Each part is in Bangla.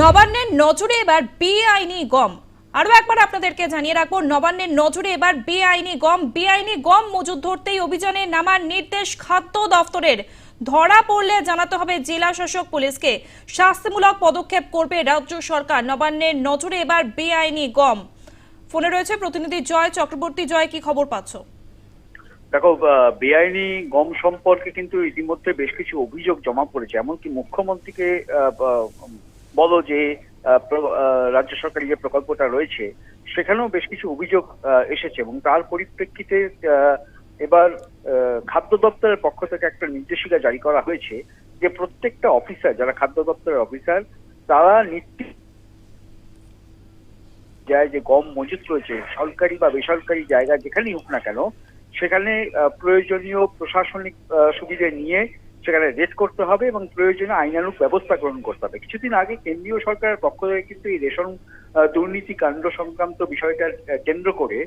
নবান্নের নজরে এবার বেআইনি গম। আরও একবার আপনাদেরকে জানিয়ে রাখব, নবান্নের নজরে এবার বেআইনি গম। বেআইনি গম মজুদ ধরতেই অভিযানে নামার নির্দেশ খাদ্য দফতরের। ধরা পড়লে জানাতে হবে জেলা শাসক পুলিশকে। শাস্তিমূলক পদক্ষেপ করবে রাজ্য সরকার। নবান্নের নজরে এবার বেআইনি গম। ফোনে রয়েছে প্রতিনিধি জয় চক্রবর্তী। জয়, কি খবর পাচ্ছ? দেখো বেআইনি গম সম্পর্কে কিন্তু ইতিমধ্যে বেশ কিছু অভিযোগ জমা পড়েছে। এমনকি মুখ্যমন্ত্রীকে বলো যে রাজ্য সরকারের যে প্রকল্পটা রয়েছে, সেখানেও বেশ কিছু অভিযোগ এসেছে এবং তার পরিপ্রেক্ষিতে এবার খাদ্য দপ্তরের পক্ষ থেকে একটা নির্দেশিকা জারি করা হয়েছে যে প্রত্যেকটা অফিসার, যারা খাদ্য দপ্তরের অফিসার, তারা নিশ্চিত যায় যে গম মজুত রয়েছে, সরকারি বা বেসরকারি জায়গা যেখানেই হোক না কেন, সেখানে প্রয়োজনীয় প্রশাসনিক সুবিধে নিয়ে সেখানে রেড করতে হবে এবং প্রয়োজনীয় আইনানুগ ব্যবস্থা গ্রহণ করতে হবে। কিছুদিন আগে কেন্দ্রীয় সরকারের পক্ষ থেকে কিন্তু এই রেশন দুর্নীতি কাণ্ড সংক্রান্ত বিষয়টা কেন্দ্র করে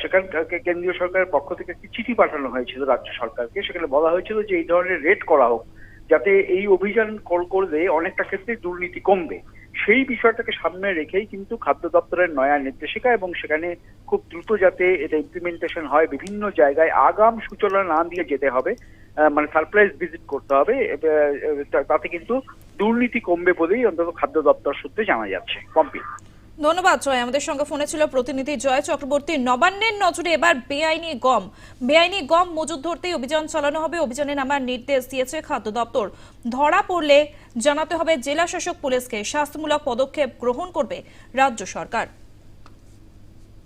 সেখান কেন্দ্রীয় সরকারের পক্ষ থেকে একটি চিঠি পাঠানো হয়েছিল রাজ্য সরকারকে। সেখানে বলা হয়েছিল যে এই ধরনের রেড করা হোক, যাতে এই অভিযান কর করলে অনেকটা ক্ষেত্রে দুর্নীতি কমবে। সেই বিষয়টাকে সামনে রেখেই কিন্তু খাদ্য দপ্তরের নয়া নির্দেশিকা এবং সেখানে খুব দ্রুত যাতে এটা ইমপ্লিমেন্টেশন হয়, বিভিন্ন জায়গায় আগাম সূচনা না দিয়ে যেতে হবে। মানে সারপ্রাইজ ভিজিট করতে হবে। তাতে কিন্তু দুর্নীতি কমবে বলেই অন্তত খাদ্য দপ্তর সূত্রে জানা যাচ্ছে। কমপ্লিট। ধন্যবাদ, জয়। আমাদের সঙ্গে ফোনে ছিল প্রতিনিধি জয় চক্রবর্তী। নবান্নের নজরে এবার বেআইনি গম। বেআইনি গম মজুদ ধরতেই অভিযান চালানো হবে। অভিযানে নামার নির্দেশ দিয়েছে খাদ্য দপ্তর। ধরা পড়লে জানাতে হবে জেলা শাসক পুলিশকে। শাস্তিমূলক পদক্ষেপ গ্রহণ করবে রাজ্য সরকার।